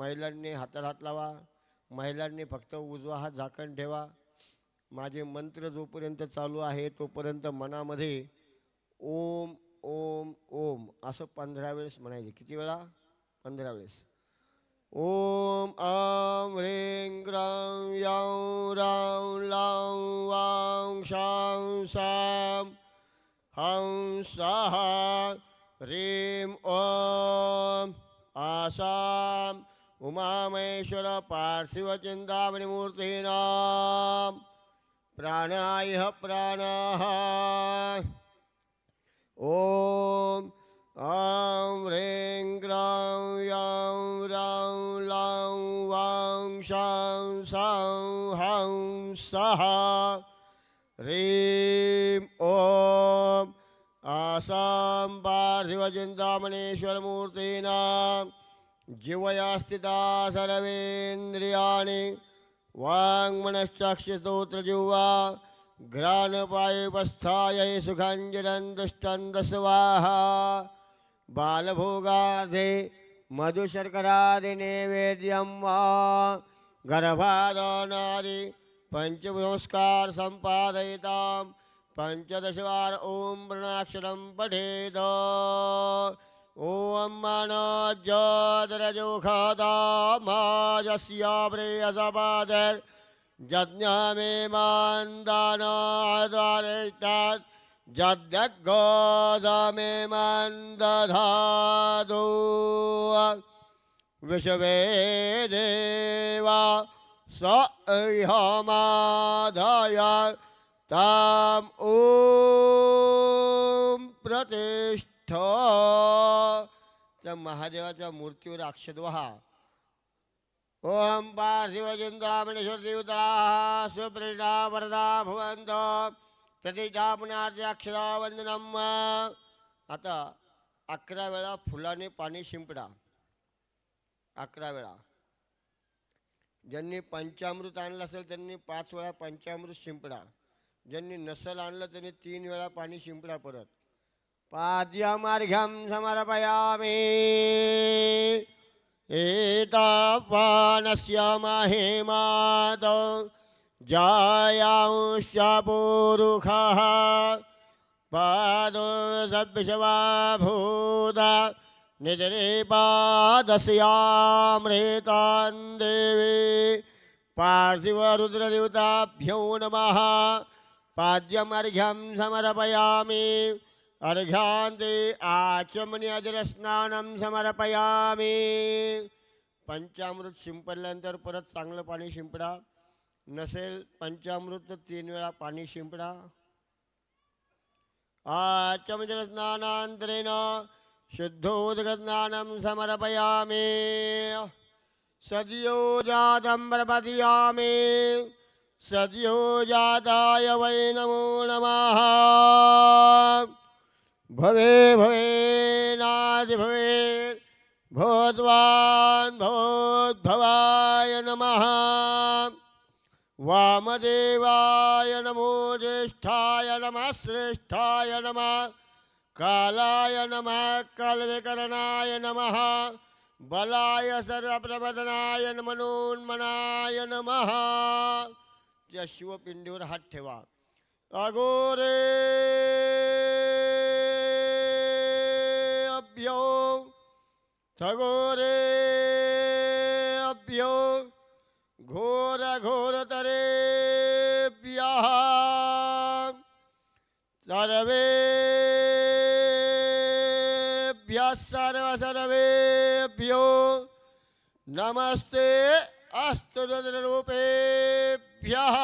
महिलांनी हाताला हात लावा महिलांनी फक्त उजवा हात झाकण ठेवा. माझे मंत्र जोपर्यंत चालू आहे तोपर्यंत मनामध्ये ओम ओम ओम असं पंधरा वेळेस म्हणायचे. किती वेळा? पंधरा वेळेस. ओम आम ह्रीं ग्राम यां रां लां वां शां सां हं साहा ह्रीं ओम आसाम उमामेश्वर पार्थिवचिन्तामणिमूर्तीनां प्राणाय प्राणाः। ॐ ॐ ह्रीं ग्रां यां रां लां वां शां सां हं सः ह्रीं ॐ आसां पार्थिवचिन्तामणेश्वरमूर्तीनां जीवया स्थिता सर्वेन्द्रियाणि वाङ्मनश्चक्षुस्तोत्रजिह्वा घ्राणपायुपस्थायै सुखाञ्जनन्दुष्टन्द स्वाहा बालभोगार्धे मधुशर्करादिनैवेद्यं वा गर्भादानादि पञ्चसंस्कार सम्पादयितां पञ्चदशवार ॐ वर्णाक्षरं पठेत। ॐ मनोजोदरजोखदा माजस्य यज्ञमे मान्दानाद्वारिष्टात् यद्यगोदमे मन्दधातु। विश्वे देवा स इहमाधाय ताम् ॐ प्रतिष्ठ त्या महादेवाच्या मूर्तीवर अक्षत व्हा ओम पार्थिवचिंतामणेश्वर देवता सुप्रेषा वरदा भवंत प्रतिष्ठा पुण्यार्थे अक्षरा वंदनम. आता अकरा वेळा फुलाने पाणी शिंपडा. अकरा वेळा. ज्यांनी पंचामृत आणलं असेल त्यांनी पाच वेळा पंचामृत शिंपडा. ज्यांनी नसल आणलं त्यांनी तीन वेळा पाणी शिंपडा परत. पाद्यमर्घ्यं समर्पयामि। एतापानस्य महेमात जायांश्च पुरुखः पादो सद्विषवा भूत निद्रेपादस्यामृतान् देवी। पार्थिवरुद्रदेवताभ्यो नमः। पाद्यमर्घ्यं समर्पयामि। अर्घ्यान्ते आचमनी अजरस्नानं समर्पयामि। पंचामृत शिंपडल्यानंतर परत चांगलं पाणी शिंपडा. नसेल पंचामृत तर तीन वेळा पाणी शिंपडा. आचमजलस्नानान्तरेण शुद्धोदकस्नानं समर्पयामि। सद्यो जातं प्रपदयामि। सद्यो जाताय वै नमो नमः। भवे भवेनादि भवे। भोद्वान् भवद्भवाय नमः। वामदेवाय नमो ज्येष्ठाय नमः श्रेष्ठाय नमः। कालाय नमः कालविकरणाय नमः। बलाय सर्वप्रबदनाय मनोन्मनाय नमः। त्या शिवपिंडीवर हात ठेवा। अगोरे अभ्यो ठगोरे अभ्यो घोर घोरतरे सर्वेभ्यः सर्व सर्वेभ्यो नमस्ते अस्तु रुद्ररूपेभ्यः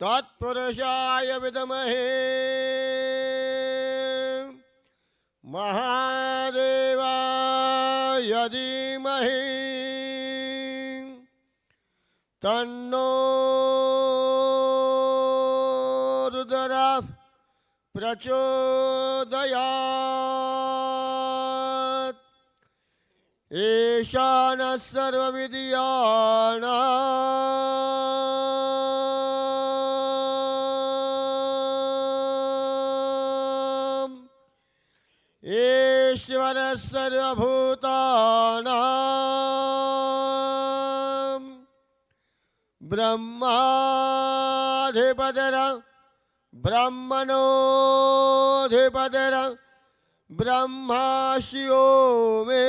तत्पुरुषाय विद्महे महादेवाय धीमहि तन्नो रुद्र प्रचोदयात् ईशानः પંચભૂતાના બ્રહ્માધિપતર બ્રહ્મણોધિપતર બ્રહ્માશિયો મે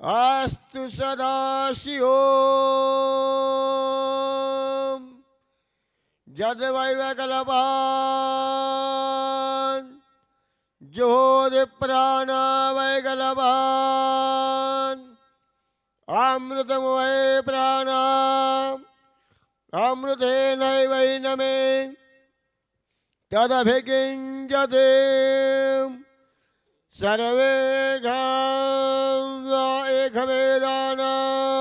અસ્તુ સદાશિયો ब्रह्माशियो मे अस्तु सदाशिवो जद्वैवकलपान् ज्योतिप्राणावैकलपान् अमृतमय प्राणा अमृतेनैवैन मे तदभिकिञ्जते सर्वे एकवेदानाग्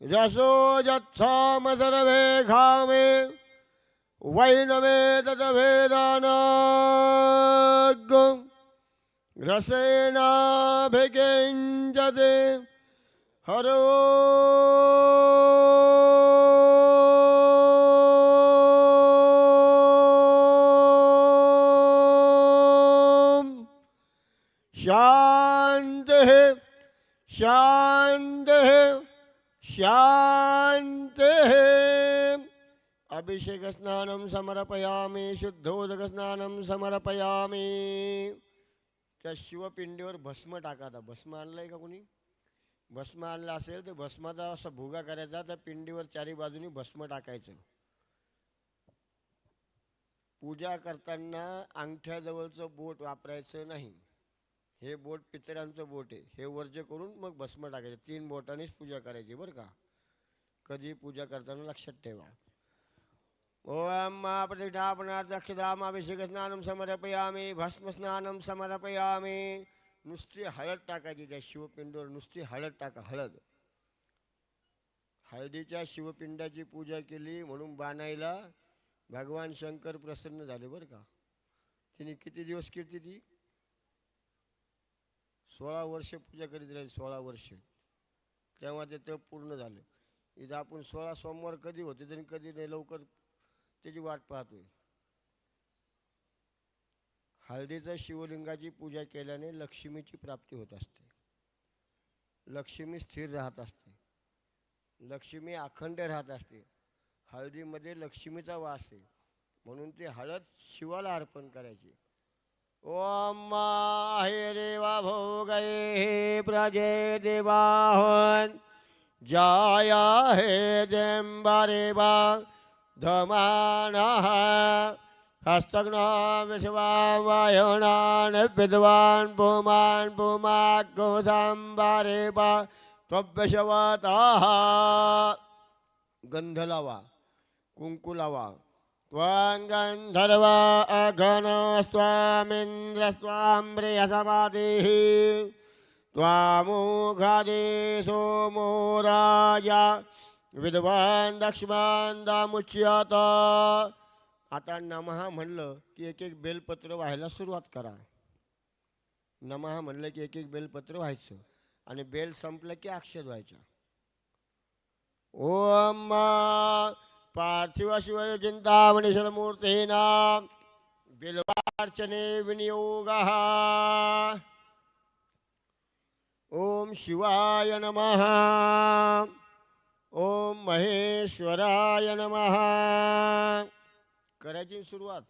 रसो यत्साम सर्वे घामे वैनमे तदभेदानाग् रसेनाभिकिञ्जते हरो। शान्तिः शान्तिः। शान्ते। अभिषेकस्नानं समर्पयामि शुद्धोदकस्नानं समर्पयामि। त्या शिवपिंडीवर भस्म टाका आता. भस्म आहे का कोणी? भस्म आणलं असेल तर भस्माचा असा भुगा करायचा त्या पिंडीवर चारी बाजूनी भस्म टाकायचं. पूजा करताना अंगठ्याजवळचं बोट वापरायचं नाही. हे बोट पितळ्यांचं बोट आहे. हे वर्ज्य करून मग भस्म टाकायचं. तीन बोटानेच पूजा करायची बरं का. कधी पूजा करताना लक्षात ठेवा. ओम प्रतिष्ठापनाध्यक्षदामाभिषेक स्नानं समर्पयामी भस्म स्नानं समर्पयामी. नुसती हळद टाकायची त्या शिवपिंडवर नुसती हळद टाका हळद. हळदीच्या शिवपिंडाची पूजा केली म्हणून बाणाईला भगवान शंकर प्रसन्न झाले बरं का. तिने किती दिवस केली ती? सोळा वर्ष पूजा करीत राहील सोळा वर्ष. तेव्हा ते तप पूर्ण झालं. इथं आपण सोळा सोमवार कधी होते तरी कधी नाही लवकर त्याची वाट पाहतोय. हळदीचं शिवलिंगाची पूजा केल्याने लक्ष्मीची प्राप्ती होत असते. लक्ष्मी स्थिर राहत असते. लक्ष्मी अखंड राहत असते. हळदीमध्ये लक्ष्मीचा वास आहे. म्हणून ती हळद शिवाला अर्पण करायची. ओम हे देवा भोगये प्रजे देवाहन। जाया हे देंबारेवा धमानः। हस्तघ्ना विश्वावायणान् विद्वान् पुमान् पुमागोसाम्बारेवा त्वभ्यशवतः। गंध लावा कुंकू लावा। त्वां गन्धर्व अघन स्वामिन्द्र स्वाम्रियसमाधिः त्वामुखादे सोमो राजा विद्वान दक्षमान आता नमहा म्हणलं की एक एक बेलपत्र व्हायला सुरुवात करा. नमहा म्हणलं की एक एक बेलपत्र व्हायचं आणि बेल संपलं की अक्षर व्हायचं. ओम पार्थिव शिव चिंतामणीश्वर मूर्तीना बिल्वार्चने विनियोगः. ॐ शिवाय नमः. ॐ महेश्वराय नमः. करायची सुरुवात.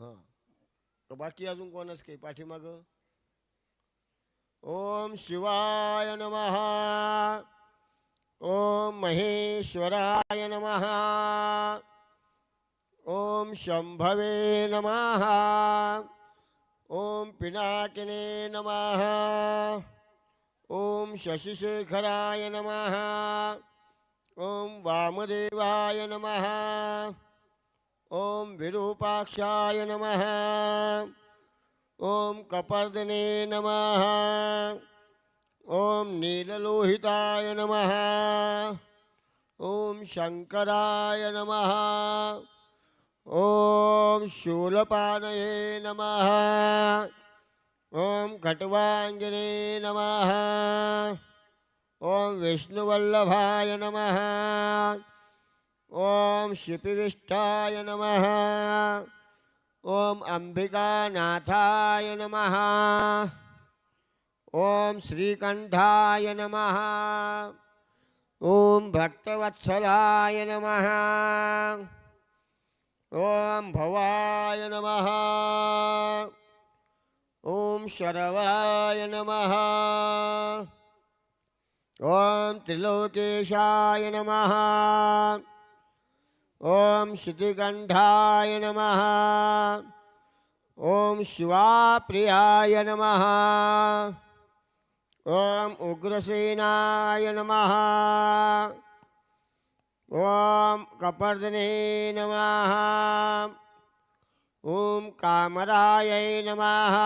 हां. बाकी अजून कोणच काही? पाठीमागं? ओम शिवाय नमः. ओम महेश्वराय नमः। ओम शंभवे नमः। ओम पिनाकिने नमः। ओम शशिशेखराय नमः। ओम वामदेवाय नमः। ओम विरूपाक्षाय नमः। ओम कपर्दने नमः। ओम नीललोहिताय नमः। ओम शंकराय नमः। ओम शूलपानये नमः। ओम खट्वांगिने नमः। ओम विष्णुवल्लभाय नमः। ॐ शिपिविष्ठाय नमः। ॐ अंबिकानाथाय नमः। ॐ श्रीकण्ठाय नमः। ॐ भक्तवत्सलाय नमः। ॐ भवाय नम। ॐ शरवाय नमः। ॐ त्रिलोकेशाय नमः। ॐ श्रुतिकंठाय नमः। ॐ शिवाप्रियाय नमः। ॐ उग्रसेनाय नमः। ॐ कपर्दने नमः। ॐ कामरायै नमः।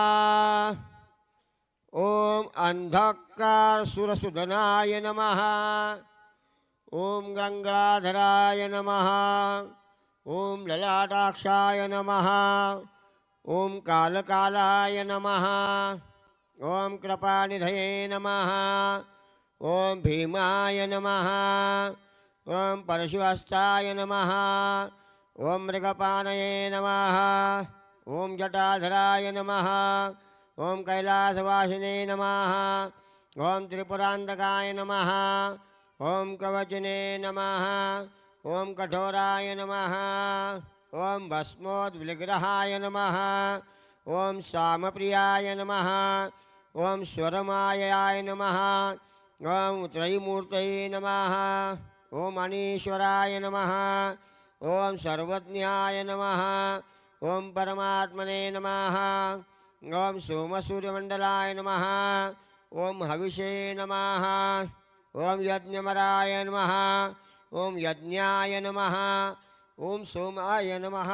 ॐ अन्धकारसुरसुदनाय नमः। ॐ गङ्गाधराय नमः। ॐ ललाटाक्षाय नमः। ॐ कालकालाय नमः। ॐ कृपानिधये नमः ॐ भीमाय नमः ॐ परशुहस्ताय नमः ॐ मृगपानये नमः ॐ जटाधराय नमः ॐ कैलासवासिने नमः ॐ त्रिपुरान्तकाय नमः ॐ कवचने नमः ॐ कठोराय नमः ॐ भस्मोद्विग्रहाय नमः ॐ श्यामप्रियाय नमः ॐ स्वरमायाय नमः। ॐ त्रयीमूर्तये नमः। ॐ अनीश्वराय नमः। ॐ सर्वज्ञाय नमः। ॐ परमात्मने नमः। ॐ सोमसूर्यमण्डलाय नमः। ॐ हविषे नमः। ॐ यज्ञमराय नमः। ॐ यज्ञाय नमः। ॐ सोमाय नमः।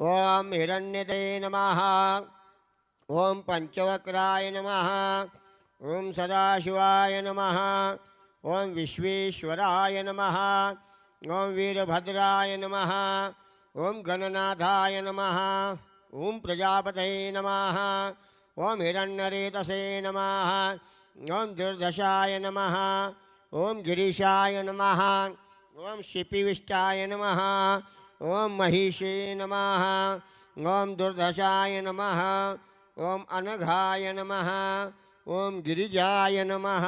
ॐ हिरण्यते नमः ॐ पञ्चवक्राय नमः ॐ सदाशिवाय नमः ॐ विश्वेश्वराय नमः ओं वीरभद्राय नमः ॐ गणनाथाय नमः ॐ प्रजापतये नमः ॐ हिरण्यरेतसे नमः ओं दुर्दशाय नमः ॐ गिरीशाय नमः ओं शिपिविष्टाय नमः ॐ महिषे नमः ओम दुर्दशाय नमः ॐ अनघाय नमः ॐ गिरिजाय नमः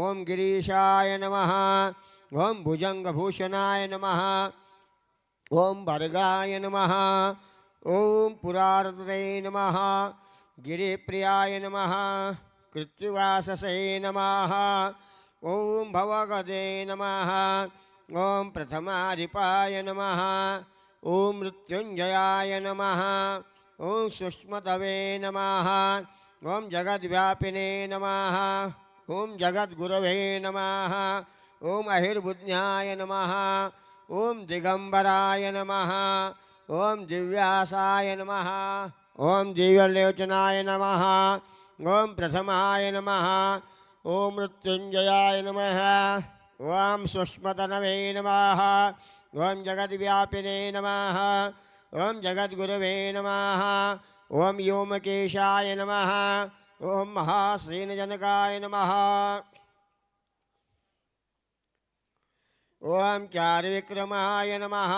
ॐ गिरीशाय नमः ॐ भुजङ्गभूषणाय नमः ॐ भर्गाय नमः ॐ पुरारदे नमः गिरिप्रियाय नमः कृत्तिवाससे नमः ॐ भवगदे नमः ॐ प्रथमाधिपाय नमः ॐ मृत्युञ्जयाय नमः ॐ सुष्मतवे नमः ॐ जगद्व्यापिने नमः ॐ जगद्गुरवे नमः ॐ अहिर्बुज्ञाय नमः ॐ दिगम्बराय नमः ॐ दिव्यासाय नमः ॐ दिव्यलोचनाय नमः ॐ प्रथमाय नमः ॐ मृत्युञ्जयाय नमः ॐ सुष्मतनवे नमः ॐ जगद्व्यापिने नमः ॐ जगद्गुरवे नमः ॐ व्योमकेशाय नमः ॐ महासेनजनकाय नमः। ॐ चारुविक्रमाय नमः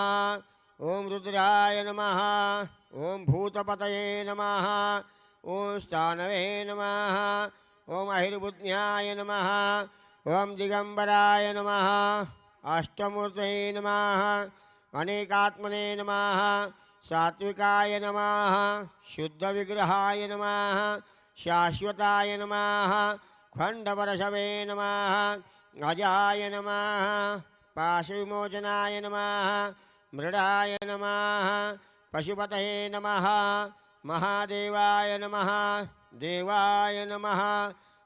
ॐ रुद्राय नमः ॐ भूतपतये नमः ॐ स्थानवे नमः ॐ अहिर्बुज्ञाय नमः ओम दिगंबराय नम। अष्टमूर्तये नम। अनेकात्मने नम। सात्विकाय नमः। शुद्धविग्रहाय नमः। शाश्वताय नम। खंडपरशवे नम। अजाय नमः। पाशविमोचनाय नम। मृडाय नम। पशुपतये नम। महादेवाय नमः। देवाय नम।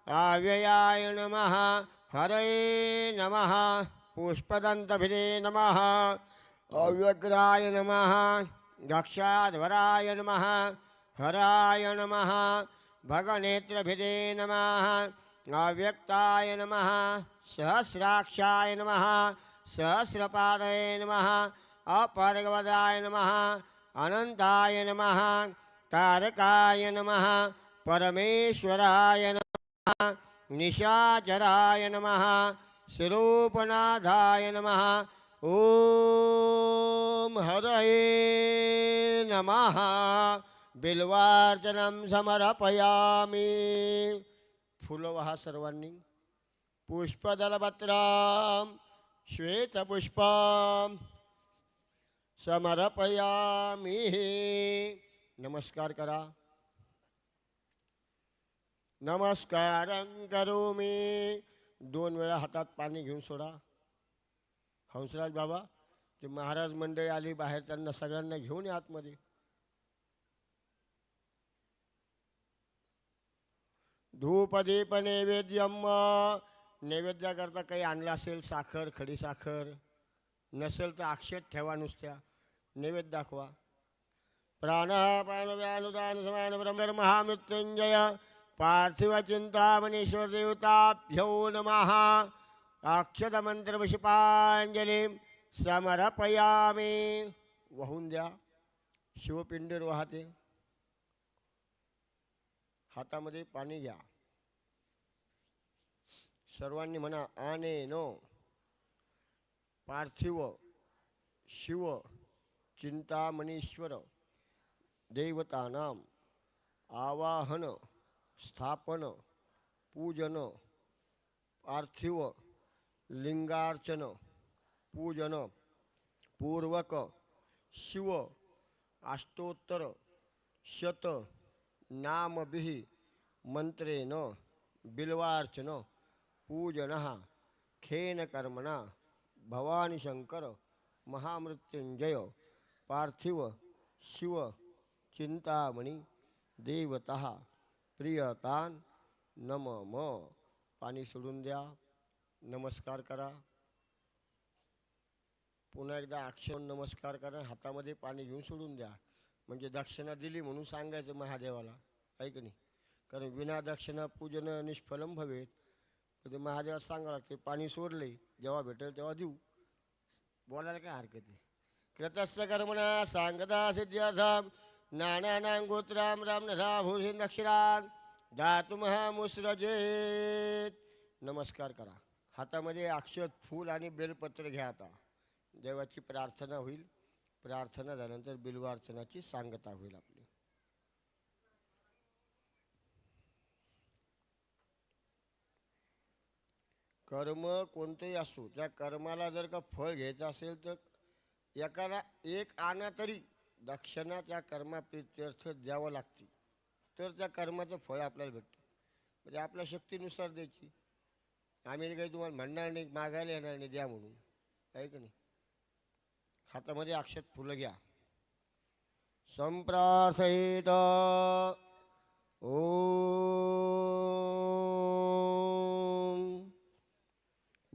आव्ययाय नमः। हरे नमः। पुष्पदन्तभिरे नमः। अव्यग्राय नमः। दक्षाध्वराय नमः। हराय नमः। भगनेत्रभिरे नमः। अव्यक्ताय नमः। सहस्राक्षाय नमः। सहस्रपादये नमः। अपर्गवदाय नमः। अनन्ताय नमः। तारकाय नमः। परमेश्वराय नमः। निशाचराय नमः शिरोपनाथाय नमः ॐ हरये नमः। बिल्वार्चनं समर्पयामि। फुलवहा सर्वांनी पुष्पदलपत्रां श्वेतपुष्पं समर्पयामि। नमस्कार करा। नमस्कारं मी दोन वेळा हातात पाणी घेऊन सोडा. हंसराज बाबा ते महाराज मंडळी आली बाहेर त्यांना सगळ्यांना घेऊन या आतमध्ये. धूपदीप नैवेद्यम नैवेद्याकरता काही आणलं असेल साखर खडी साखर. नसेल तर अक्षत ठेवा नुसत्या. नैवेद्य दाखवा. प्राणापानुदान समान ब्रह्म महामृत्युंजय पार्थिवचिंतामनेश्वर देवताभ्यो नमः। अक्षत समर्पयामि। वाहून द्या। शिवपिंडीर वाहते हातामध्ये पाणी घ्या। सर्वांनी म्हणा आने नो। पार्थिव शिव चिंतामणीश्वर देवतानाम आवाहन। स्थापन पूजन पार्थिव लिंगार्चन पूजन पूर्वक शिव अष्टोत्तर शत नामभिः मंत्रेण बिल्वार्चन पूजन खेनकर्मणा भवानीशङ्कर महामृत्युंजय पार्थिव शिव चिंतामणी देवता। प्रियतान नम. म पाणी सोडून द्या. नमस्कार करा. पुन्हा एकदा अक्षर नमस्कार करा. हातामध्ये पाणी घेऊन सोडून द्या. म्हणजे दक्षिणा दिली म्हणून सांगायचं महादेवाला. ऐक नाही? कारण विना दक्षिणा पूजन निष्फलम भवेत. ते महादेवाला सांगावं लागते पाणी सोडले जेव्हा भेटेल तेव्हा देऊ. बोलायला काय हरकत आहे कृतस्य कर्मणा सांगता सिद्ध्यर्थम. नानानां गोत्राम रामनधा भूषण दक्षिणान धातुमहा मुसृजेत नमस्कार करा. हातामध्ये अक्षत फूल आणि बेलपत्र घ्या आता. देवाची प्रार्थना होईल. प्रार्थना झाल्यानंतर बिल्वार्चनाची सांगता होईल आपली. कर्म कोणतंही असो त्या कर्माला जर का फळ घ्यायचं असेल तर एकाला एक आणा तरी दक्षिणा त्या कर्माप्रित्यर्थ द्यावं लागते. तर त्या कर्माचं फळ आपल्याला भेटतं. म्हणजे आपल्या शक्तीनुसार द्यायची. आम्ही काही तुम्हाला म्हणणार नाही मागायला येणार नाही द्या म्हणून. आहे का नाही? हातामध्ये अक्षत फुलं घ्या. संप्रासहित ओ.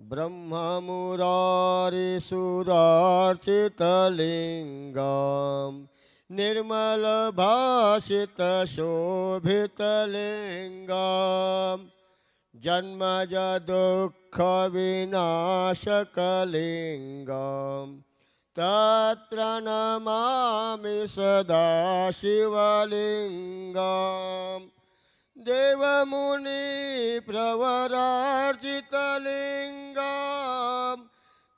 ब्रह्ममुरारिसुरार्चितलिङ्गं निर्मलभाषितशोभितलिङ्गं जन्मज तत्र नमामि सदा शिवलिङ्गम् देवमुनि प्रवरार्जितलिङ्गं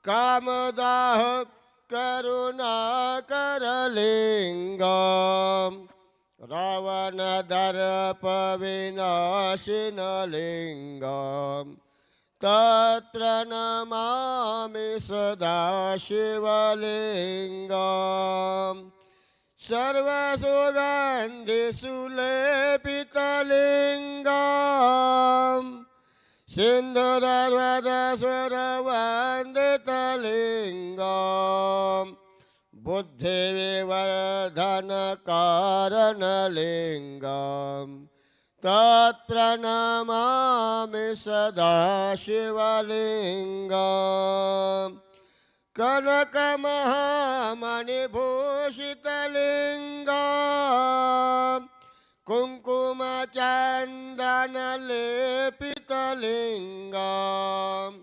कामदाह करुणाकरलिङ्गं रावणदर्पविनाशिनलिङ्गं तत्र नमामि सदा शिवलिङ्गम् सर्वसुगन्धिसुलेपितलिङ्गम् सिन्धुरर्वदस्वरवन्दितलिङ्गम् बुद्धिविवर्धनकारणलिङ्गम्। तत्प्रणमामि सदा शिवलिङ्गम् कनकमहामणिभूषितलिङ्गम् कुङ्कुमचन्दनलेपितलिङ्गम्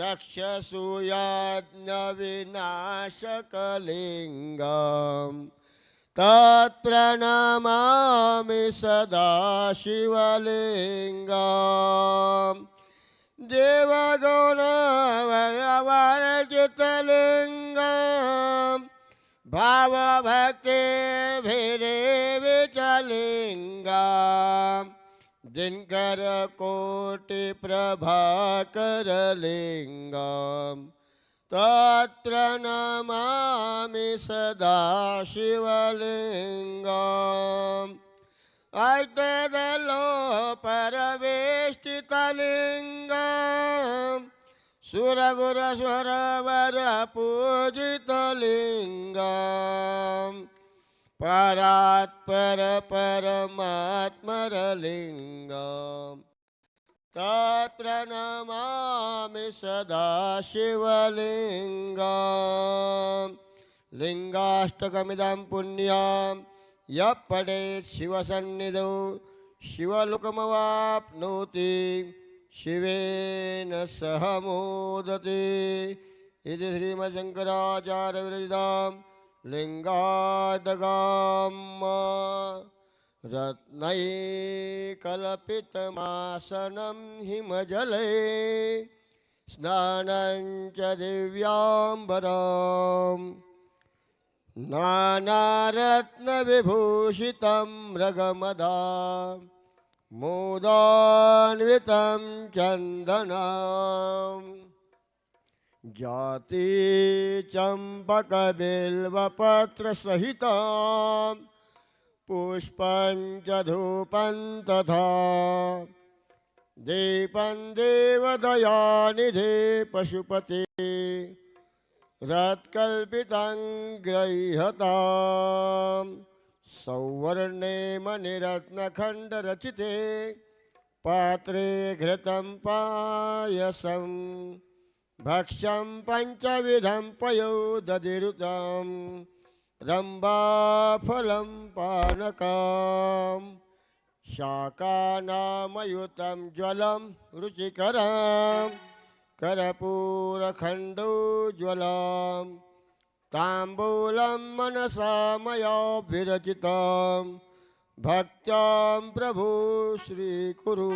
दक्षसूयाज्ञविनाशकलिङ्गम् तत्प्रणमामि सदा शिवलिङ्गम् देवगुण वर्जितलिंग भाव भक्ती भिरे विचलिंगा दिनकर कोटि प्रभाकर लिंगम तत्र नमामि सदा शिवलिङ्गम् ऐतदलो परवेष्टितलिङ्गम् सुरगुरस्वरवर पूजितलिङ्गम् परात्पर परमात्मरलिङ्गम् तत्र नमामि सदा शिवलिङ्गम् लिङ्गाष्टकमिदं पुण्यां यः शिवसन्निधौ शिवलोकमवाप्नोति शिवेन सह मोदते। इति श्रीमशङ्कराचार्यविरचितां लिङ्गादगाम् रत्नैकल्पितमासनं हिमजले स्नानं च दिव्याम्बराम्। नानारत्नविभूषितं मृगमदा मोदान्वितं चन्दनम् जाति चम्पकबिल्वपत्रसहितां पुष्पं च धूपं तथा। दीपं देवदयानिधे पशुपते रत्कल्पितं गृह्यतां सौवर्णेमनिरत्नखण्डरचिते पात्रे घृतं पायसं भक्ष्यं पञ्चविधं पयो दधिरुतं रम्बाफलं पानकां शाकानामयुतं ज्वलं रुचिकरम्। कर्पूरखण्डोज्ज्वलं ताम्बूलं मनसा मयाविरचितां भक्त्यां प्रभु श्रीकुरु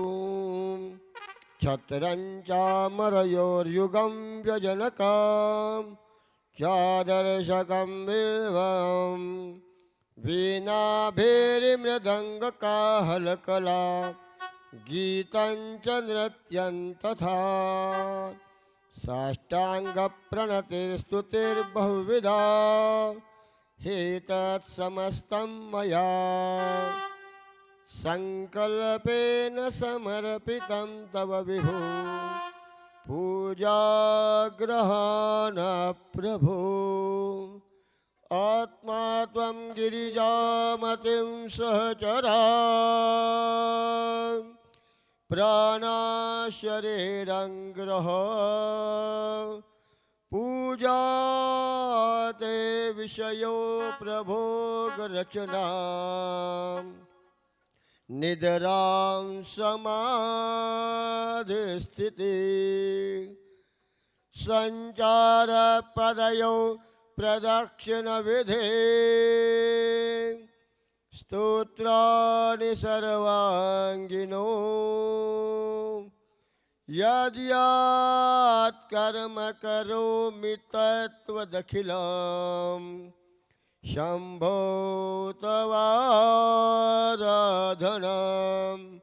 छत्रं चामरयोर्युगं व्यजनकं चादर्शकं विवम् वीणाभिरिमृदङ्गकाहलकला गीतं च नृत्यं तथा साष्टाङ्गप्रणतिर्स्तुतिर्बहुविधा। हेतत्समस्तं मया सङ्कल्पेन समर्पितं तव विभो। पूजाग्रहाण प्रभो आत्मा त्वं गिरिजामतिं सहचरा। प्राणाशरीरङ्ग्रह पूजा ते विषयो प्रभोगरचना निद्रां समाधिस्थिति सञ्चारपदयो प्रदक्षिणविधे। स्तोत्राणि सर्वाङ्गिनो। यद्यात् कर्म करोमि तत्त्वदखिलम्। शम्भो तवाराधनम्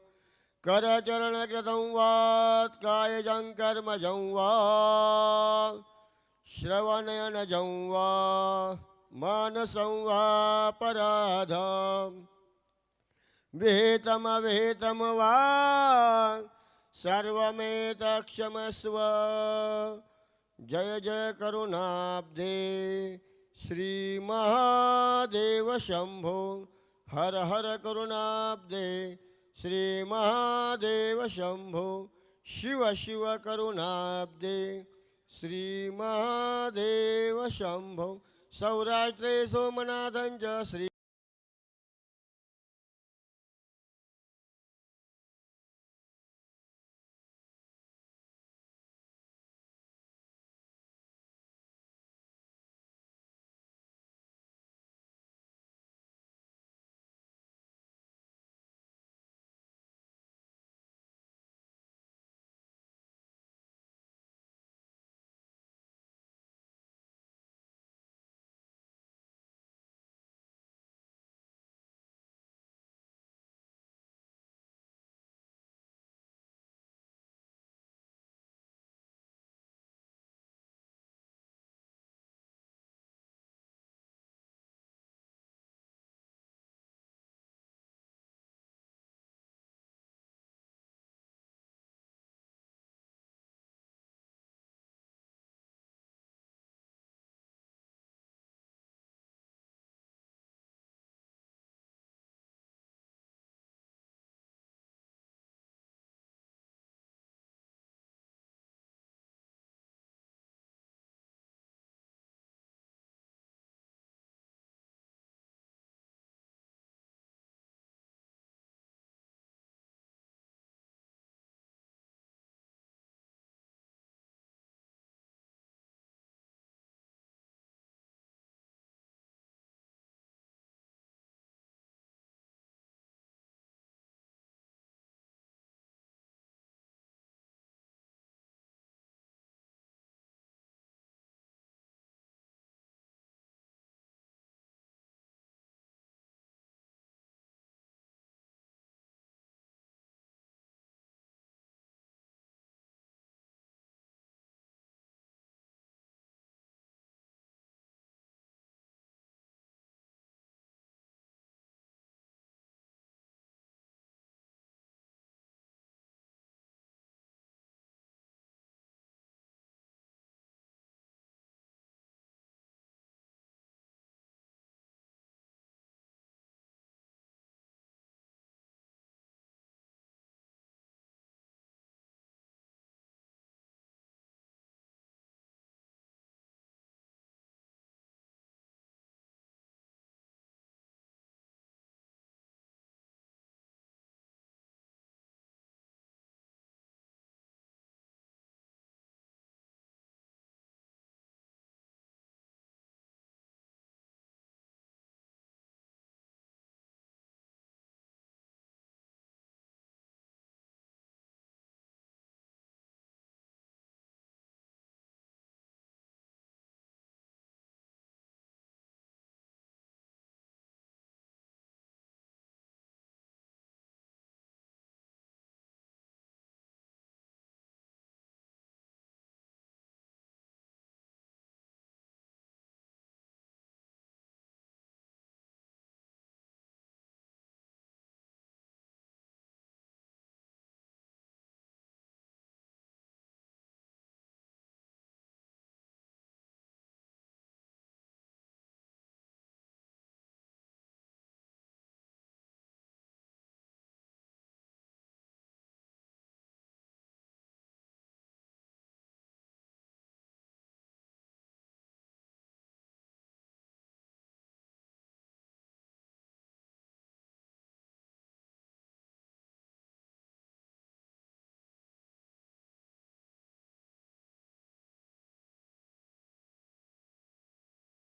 करचरणकृतं वा कायजं कर्मजं वा। श्रवणयनजं वा। मानसं वा पराधं विहितमविहितं वा सर्वमेतक्षमस्व। जय जय करुणाब्धे श्रीमहादेव शम्भो हर हर करुणाब्धे श्रीमहादेव शम्भो शिव शिव करुणाब्धे श्रीमहादेव शम्भो सौराष्ट्रे सोमनाथं श्री